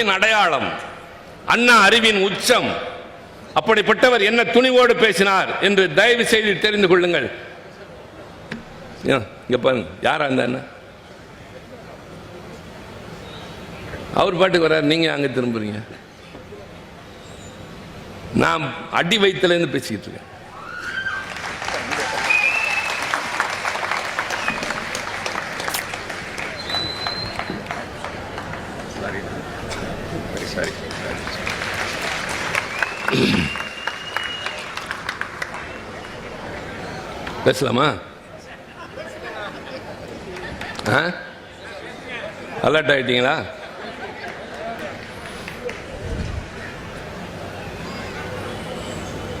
அடையாளம் அண்ணா அறிவின் உச்சம். அப்படிப்பட்டவர் என்ன துணிவோடு பேசினார் என்று தயவு செய்து தெரிந்து கொள்ளுங்கள். இங்க பாருங்க யாரா இருந்தா அவர் பாட்டுக்கு வர்றார் நீங்க அங்க திரும்புறீங்க. நான் அடி வயிற்றுல இருந்து பேசிக்கிட்டு இருக்கேன் பேசலாமா? ஆ? அலர்ட் ஆயிட்டீங்களா?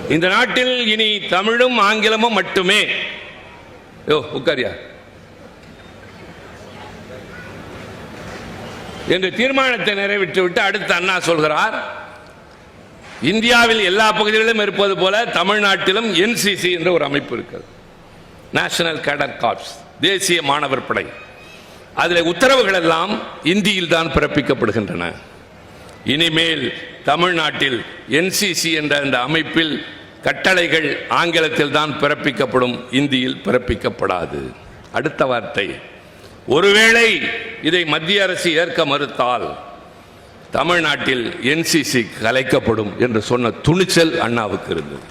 இந்த நாட்டில் இனி தமிழும் ஆங்கிலமும் மட்டுமே. யோ உட்காரியா? என்று தீர்மானத்தை நிறைவேற்றிவிட்டு அடுத்து அண்ணா சொல்கிறார். இந்தியாவில் எல்லா பகுதிகளிலும் இருப்பது போல தமிழ்நாட்டிலும் என்சிசி என்ற ஒரு அமைப்பு இருக்கிறது. நேஷனல் கேடர் கார்ப்ஸ் தேசிய மாணவர் படை. அதில் உத்தரவுகள் எல்லாம் இந்தியில் தான் பிறப்பிக்கப்படுகின்றன. இனிமேல் தமிழ்நாட்டில் என்சிசி என்ற அந்த அமைப்பில் கட்டளைகள் ஆங்கிலத்தில் தான் பிறப்பிக்கப்படும் இந்தியில் பிறப்பிக்கப்படாது. அடுத்த வார்த்தை. ஒருவேளை இதை மத்திய அரசு ஏற்க மறுத்தால் தமிழ்நாட்டில் என்சிசி கலைக்கப்படும் என்று சொன்ன துணிச்சல் அண்ணாவுக்கு இருந்தது.